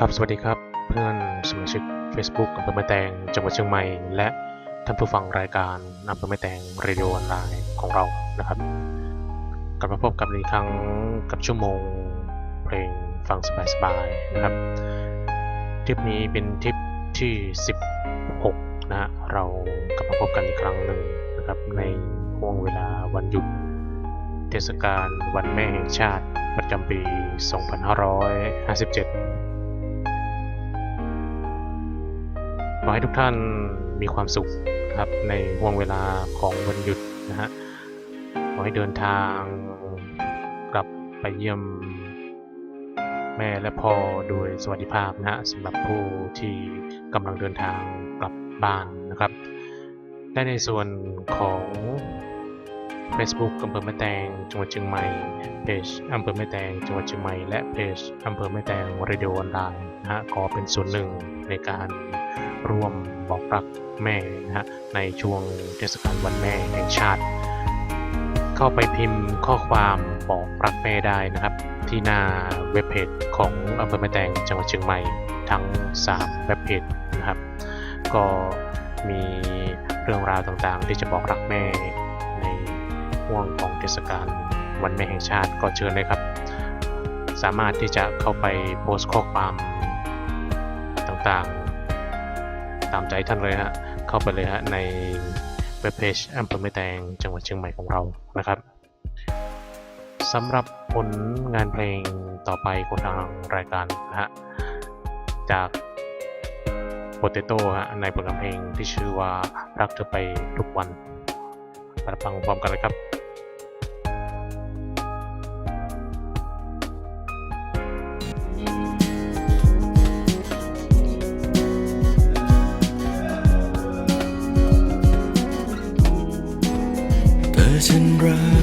ครับ สวัสดีครับ เพื่อนสมาชิก Facebook อำเภอแม่แตงจังหวัดเชียงใหม่ และท่านผู้ฟังรายการอำเภอแม่แตงเรดิโอออนไลน์ของเรานะครับ กลับมาพบกันอีกครั้งกับชั่วโมงเพลงฟังสบายๆนะครับทริปนี้เป็นทริปที่ 16 นะฮะเรากลับมาพบกันอีกครั้งหนึ่งนะครับในห่วงเวลาวันหยุด เทศกาลวันแม่แห่งชาติประจำปี 2557 ขอให้ทุกท่านมีความสุขครับในห่วงเวลาของวันหยุดนะฮะ ขอให้เดินทางกลับไปเยี่ยมแม่และพ่อโดยสวัสดิภาพนะฮะสำหรับผู้ที่กำลังเดินทางกลับบ้านนะครับและในส่วนของ Facebook อำเภอแม่แตงจังหวัดเชียงใหม่เพจอำเภอแม่แตงจังหวัดเชียงใหม่และเพจอำเภอแม่แตงเรดิโอออนไลน์นะฮะขอเป็นส่วนหนึ่งในการ ร่วมบอกรักแม่นะฮะในช่วงเทศกาลวันแม่แห่งชาติ เข้าไปพิมพ์ข้อความบอกรักแม่ได้นะครับ ที่หน้าเว็บเพจของอำเภอแม่แตงจังหวัดเชียงใหม่ทั้ง 3 เว็บเพจนะครับ ก็มีเรื่องราวต่างๆ ที่จะบอกรักแม่ในห่วงของเทศกาลวันแม่แห่งชาติก็เชิญเลยครับ สามารถที่จะเข้าไปโพสต์ข้อความต่างๆ ตามใจท่านเลยฮะเข้าไปเลยฮะในเว็บเพจอำเภอแม่แตงจังหวัดเชียงใหม่ของเรานะครับสำหรับผลงานเพลงต่อไปของทางรายการนะฮะจากโปเตโต้ฮะในผลงานเพลงที่ชื่อว่ารักเธอไปทุกวันมาฟังพร้อมกันเลยครับ แ